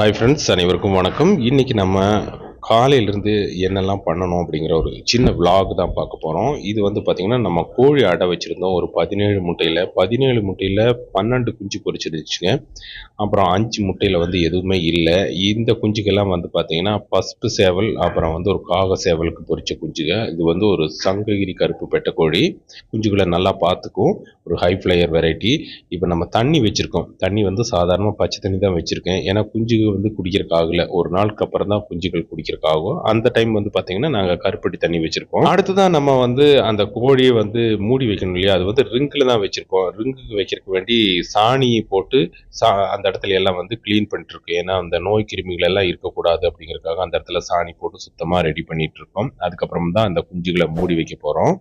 Hi friends அனைவருக்கும் வணக்கம். இன்றைக்கி நம்ம காலையிலேருந்து என்னெல்லாம் பண்ணணும் அப்படிங்கிற ஒரு சின்ன vlog தான் பார்க்க போகிறோம் இது வந்து பார்த்திங்கன்னா நம்ம கோழி அடை வச்சுருந்தோம். ஒரு பதினேழு முட்டையில். பதினேழு முட்டையில் பன்னெண்டு குஞ்சு பொறிச்சிருந்துச்சுங்க அப்புறம் அஞ்சு முட்டையில் வந்து எதுவுமே இல்லை. இந்த குஞ்சுக்கெல்லாம் வந்து பார்த்திங்கன்னா பஸ்பு சேவல் அப்புறம் வந்து ஒரு காக சேவலுக்கு பொறிச்ச குஞ்சுங்க. இது வந்து ஒரு சங்ககிரி கருப்பு பெட்ட கோழி. குஞ்சுகளை நல்லா பார்த்துக்கும். ஒரு ஹை ஃப்ளையர் வெரைட்டி இப்போ நம்ம தண்ணி வச்சுருக்கோம். தண்ணி வந்து சாதாரணமாக பச்சை தண்ணி தான் வச்சுருக்கேன். ஏன்னா குஞ்சுகள் வந்து குடிக்கிறக்காகல ஒரு நாளுக்கு அப்புறம் தான் குஞ்சுகள் ஆகும். அந்த டைம் வந்து பார்த்தீங்கன்னா நாங்கள் கருப்பட்டி தண்ணி வச்சுருக்கோம் அடுத்ததான் நம்ம வந்து அந்த கோழியை வந்து மூடி வைக்கணும் இல்லையா? அது வந்து ரிங்கில் தான் வச்சுருக்கோம் ரிங்குக்கு வைக்கிறதுக்கு வேண்டி சாணி போட்டு சா அந்த இடத்துல எல்லாம் வந்து க்ளீன் பண்ணிட்டுருக்கோம் ஏன்னா அந்த நோய் கிருமிகள் எல்லாம் இருக்கக்கூடாது அப்படிங்கிறதுக்காக அந்த இடத்துல சாணி போட்டு சுத்தமாக ரெடி பண்ணிட்டு இருக்கோம். அதுக்கப்புறம் தான் அந்த குஞ்சுகளை மூடி வைக்க போகிறோம்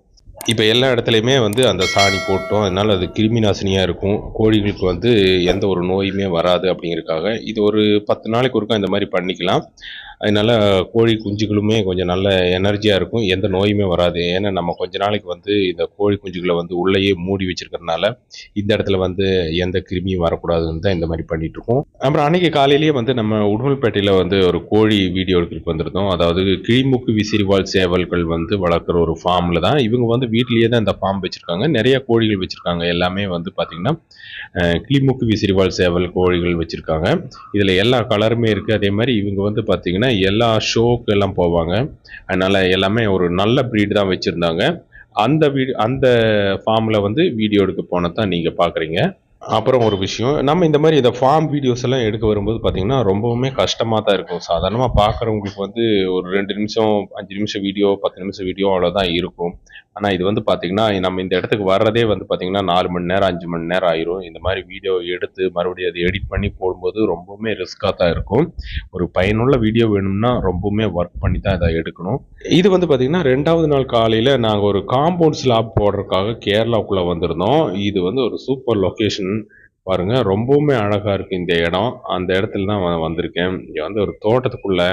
இப்போ எல்லா இடத்துலையுமே வந்து அந்த சாணி போட்டோம். அதனால அது கிருமி நாசினியாக இருக்கும். கோழிகளுக்கு வந்து எந்த ஒரு நோயுமே வராது அப்படிங்கிறதுக்காக இது ஒரு பத்து நாளைக்கு ஒருக்கா இந்த மாதிரி பண்ணிக்கலாம். அதனால் கோழி குஞ்சுகளுமே கொஞ்சம் நல்ல எனர்ஜியாக இருக்கும். எந்த நோயுமே வராது. ஏன்னா நம்ம கொஞ்ச நாளைக்கு வந்து இந்த கோழி குஞ்சுகளை வந்து உள்ளேயே மூடி வச்சிருக்கறனால இந்த இடத்துல வந்து எந்த கிருமியும் வரக்கூடாதுன்னு தான் இந்த மாதிரி பண்ணிகிட்ருக்கோம் அப்புறம் அன்றைக்கி காலையிலேயே வந்து நம்ம உடுமல்பேட்டையில் வந்து ஒரு கோழி வீடியோ எடுத்துட்டு வந்திருந்தோம். அதாவது கிழிமுக்கு விசிறிவால் சேவல்கள் வந்து வளர்க்குற ஒரு ஃபார்மில் தான். இவங்க வந்து வீட்லேயே தான் இந்த ஃபார்ம் வச்சுருக்காங்க. நிறைய கோழிகள் வச்சுருக்காங்க. எல்லாமே வந்து பார்த்திங்கன்னா கிளிமுக்கு விசிறிவால் சேவல் கோழிகள் வச்சுருக்காங்க. இதில் எல்லா கலருமே இருக்குது அதே மாதிரி இவங்க வந்து பார்த்திங்கன்னா எல்லா ஷோக்கு எல்லாம் போவாங்க. அதனால் எல்லாமே ஒரு நல்ல ப்ரீடு தான் வச்சுருந்தாங்க. அந்த வீடு அந்த ஃபார்மில் வந்து வீடியோ எடுக்க போனதான் நீங்கள் பார்க்குறீங்க அப்புறம் ஒரு விஷயம் நம்ம இந்த மாதிரி இந்த ஃபார்ம் வீடியோஸ் எல்லாம் எடுக்க வரும்போது பார்த்தீங்கன்னா ரொம்பவுமே கஷ்டமாக தான் இருக்கும். சாதாரணமாக பார்க்குறவங்களுக்கு வந்து ஒரு ரெண்டு நிமிஷம் அஞ்சு நிமிஷம் வீடியோ பத்து நிமிஷம் வீடியோ அவ்வளோதான் இருக்கும். ஆனால் இது வந்து பார்த்தீங்கன்னா நம்ம இந்த இடத்துக்கு வர்றதே வந்து பார்த்தீங்கன்னா நாலு மணி நேரம் அஞ்சு மணி நேரம் ஆயிரும். இந்த மாதிரி வீடியோ எடுத்து மறுபடியும் அதை எடிட் பண்ணி போடும்போது ரொம்பவுமே ரிஸ்க்காக தான் இருக்கும். ஒரு பயனுள்ள வீடியோ வேணும்னா ரொம்பவுமே ஒர்க் பண்ணி தான் இதை எடுக்கணும். இது வந்து பார்த்தீங்கன்னா ரெண்டாவது நாள் காலையில் நாங்கள் ஒரு காம்பவுண்ட் ஸ்லாப் போடுறதுக்காக கேரளாக்குள்ளே வந்திருந்தோம். இது வந்து ஒரு சூப்பர் லொக்கேஷன் பாருங்கள் ரொம்பவுமே அழகாக இருக்குது இந்த இடம். அந்த இடத்துல தான் வந்திருக்கேன். இங்கே வந்து ஒரு தோட்டத்துக்குள்ளே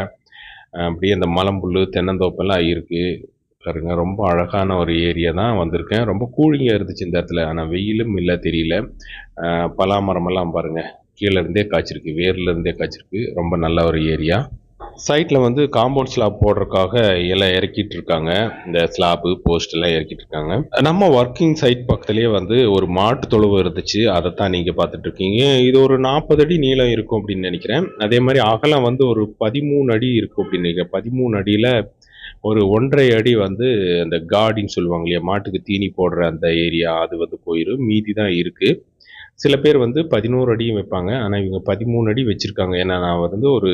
அப்படியே இந்த மலம்புல் தென்னந்தோப்பெல்லாம் இருக்குது பாருங்க ரொம்ப அழகான ஒரு ஏரியா தான் வந்திருக்கேன். ரொம்ப கூலிங்காக இருந்துச்சு இந்த இடத்துல. ஆனால் வெயிலும் இல்லை தெரியல. பலாமரமெல்லாம் பாருங்கள் கீழே இருந்தே காய்ச்சிருக்கு. வேர்லேருந்தே காய்ச்சிருக்கு. ரொம்ப நல்ல ஒரு ஏரியா. சைட்டில் வந்து காம்பவுண்ட் ஸ்லாப் போடுறதுக்காக எல்லாம் இறக்கிட்டு இருக்காங்க இந்த ஸ்லாப்பு போஸ்ட் எல்லாம் இறக்கிட்டு இருக்காங்க நம்ம ஒர்க்கிங் சைட் பக்கத்துலேயே வந்து ஒரு மாட்டு தொழுவு இருந்துச்சு. அதை தான் நீங்கள் பார்த்துட்டு இருக்கீங்க இது ஒரு நாற்பது அடி நீளம் இருக்கும் அப்படின்னு நினைக்கிறேன். அதே மாதிரி அகலம் வந்து ஒரு பதிமூணு அடி இருக்கும் அப்படின்னு நினைக்கிறேன். பதிமூணு அடியில் ஒரு ஒன்றரை அடி வந்து அந்த கார்டின்னு சொல்லுவாங்க இல்லையா? மாட்டுக்கு தீனி போடுற அந்த ஏரியா அது வந்து போயிடும் மீதி தான் இருக்குது சில பேர் வந்து பதினோரு அடியும் வைப்பாங்க. ஆனால் இவங்க பதிமூணு அடி வச்சுருக்காங்க. ஏன்னா நான் வந்து ஒரு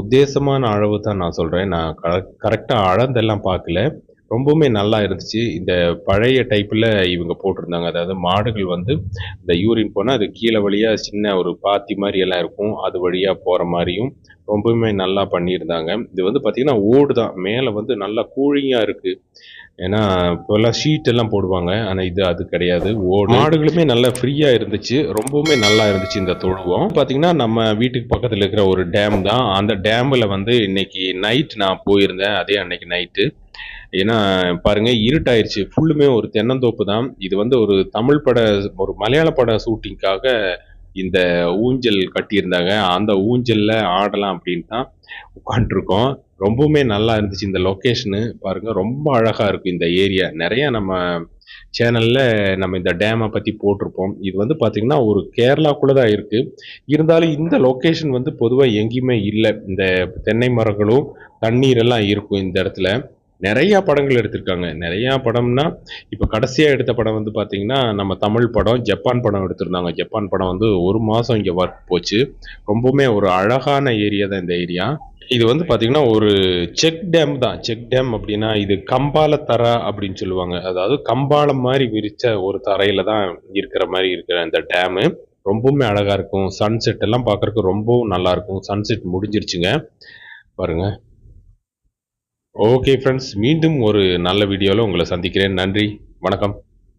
உத்தேசமான அளவு தான் நான் சொல்கிறேன் நான் கரெக்டாக அளந்தெல்லாம் பார்க்கல. ரொம்பவுமே நல்லா இருந்துச்சு. இந்த பழைய டைப்பில் இவங்க போட்டிருந்தாங்க. அதாவது மாடுகள் வந்து இந்த யூரின் போனால் அது கீழே வழியாக சின்ன ஒரு பாத்தி மாதிரி எல்லாம் இருக்கும். அது வழியாக போகிற மாதிரியும் ரொம்பவுமே நல்லா பண்ணியிருந்தாங்க. இது வந்து பார்த்திங்கன்னா ஓடு தான். மேலே வந்து நல்லா கூழிங்காக இருக்குது ஏன்னா இப்போல்லாம் ஷீட் எல்லாம் போடுவாங்க. ஆனால் இது அது கிடையாது. ஓடு. மாடுகளுமே நல்லா ஃப்ரீயாக இருந்துச்சு. ரொம்பவுமே நல்லா இருந்துச்சு இந்த தொழுவம். பார்த்தீங்கன்னா நம்ம வீட்டுக்கு பக்கத்தில் இருக்கிற ஒரு டேம் தான். அந்த டேமில் வந்து இன்னைக்கு நைட் நான் போயிருந்தேன். அதே அன்னைக்கு நைட்டு ஏன்னா பாருங்க இருட்டாயிருச்சு. ஃபுல்லுமே ஒரு தென்னந்தோப்பு தான் இது வந்து ஒரு தமிழ் பட ஒரு மலையாள பட ஷூட்டிங்காக இந்த ஊஞ்சல் கட்டியிருந்தாங்க. அந்த ஊஞ்சலில் ஆடலாம் அப்படின்னு தான் உட்காந்துருக்கோம் ரொம்பவுமே நல்லா இருந்துச்சு இந்த லொக்கேஷனு பாருங்கள் ரொம்ப அழகாக இருக்கும் இந்த ஏரியா. நிறையா நம்ம சேனலில் நம்ம இந்த டேமை பற்றி போட்டிருப்போம். இது வந்து பார்த்திங்கன்னா ஒரு கேரளாக்குள்ளே தான் இருக்குது இருந்தாலும் இந்த லொக்கேஷன் வந்து பொதுவாக எங்கேயுமே இல்லை. இந்த தென்னை மரங்களும் தண்ணீர் எல்லாம் இருக்கும் இந்த இடத்துல. நிறையா படங்கள் எடுத்திருக்காங்க. நிறையா படம்னா இப்போ கடைசியாக எடுத்த படம் வந்து பார்த்திங்கன்னா நம்ம தமிழ் படம் ஜப்பான் படம் எடுத்திருந்தாங்க. ஜப்பான் படம் வந்து ஒரு மாதம் இங்கே ஒர்க் போச்சு. ரொம்பவுமே ஒரு அழகான ஏரியா தான் இந்த ஏரியா இது வந்து பார்த்தீங்கன்னா ஒரு செக் டேம் தான். செக் டேம் அப்படின்னா இது கம்பால தரா அப்படின்னு சொல்லுவாங்க. அதாவது கம்பாலம் மாதிரி விரித்த ஒரு தரையில் தான் இருக்கிற மாதிரி இருக்கிற இந்த டேமு ரொம்பவுமே அழகாக இருக்கும். சன்செட் எல்லாம் பார்க்கறதுக்கு ரொம்பவும் நல்லாயிருக்கும் சன்செட் முடிஞ்சிருச்சுங்க. பாருங்கள் ஓகே ஃப்ரெண்ட்ஸ் மீண்டும் ஒரு நல்ல வீடியோவில் உங்களை சந்திக்கிறேன். நன்றி. வணக்கம்.